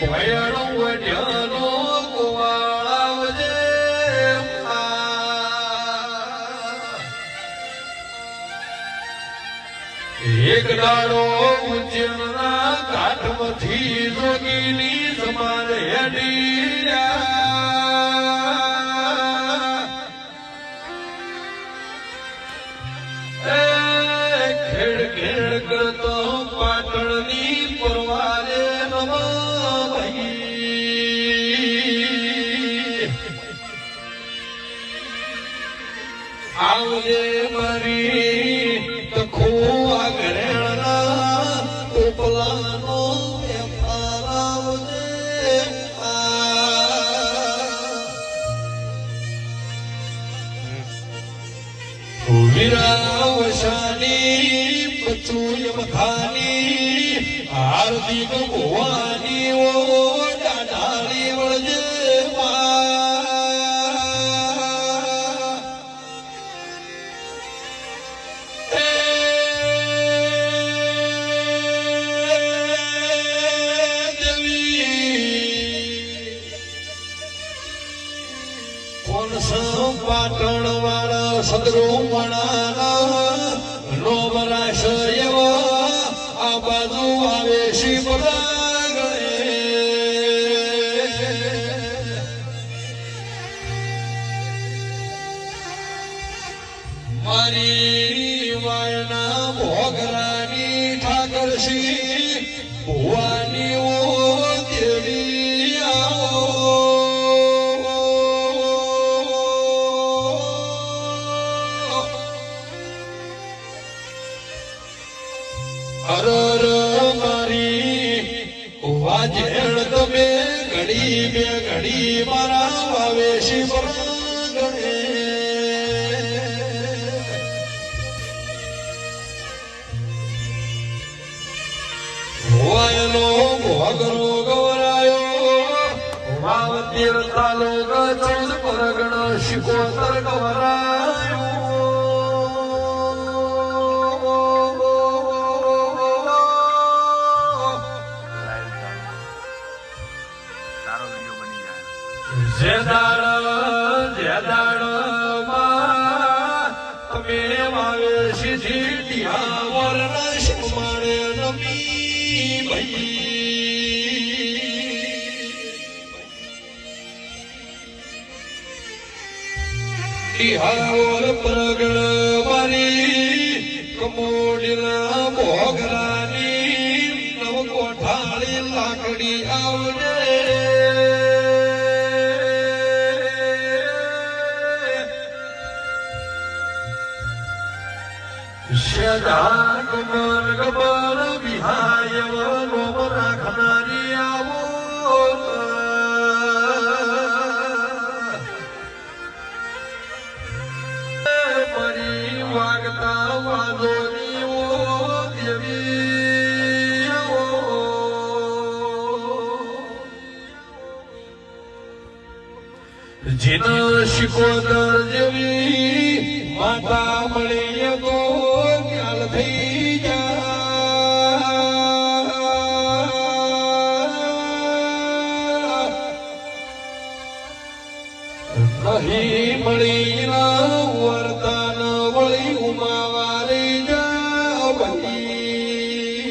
ભયણું વઢ્યાનો ગોવાળાવજે આ. એક દાડો ઉજ્જૈનના કાઠમાંથી જોગીની સમાન હેડી ખેડ ખેડ કરતો આવજે મારી તખો આગળના ટોપલાનો વેપાર આવજે. વિરાવશાની પચુય મખાની હાર્દિક ભવાની વાળા સદરો વાળા આ બાજુ આવે શિવ મારી વાયના ભોગરાની ઠાકરશી ભુવાની હરર મારી વાજેણ તમે ઘડી બે ઘડી મારા વાવે શિવ ગણે વાયનો ભોગરો ગવરાયો વાવતીર તાલુક ચૌદ પરગણ શિકોતર ગવરાયો જાય જેદાડ જેદાડમાં તમે વાવે સીધી વરણ શિવમાણે નમી ભઈ. ટીહાવર પ્રગણ મારી કમોડીના મોગરાની શદા કમર ગબર વિહાય લોમ રાખનારી આવો મરી વાગતા વાદોની ઓ દેવી. જીન શિકોદર જેવી માતા મળી તો અહીં મળી વર્તન વળી ઉમા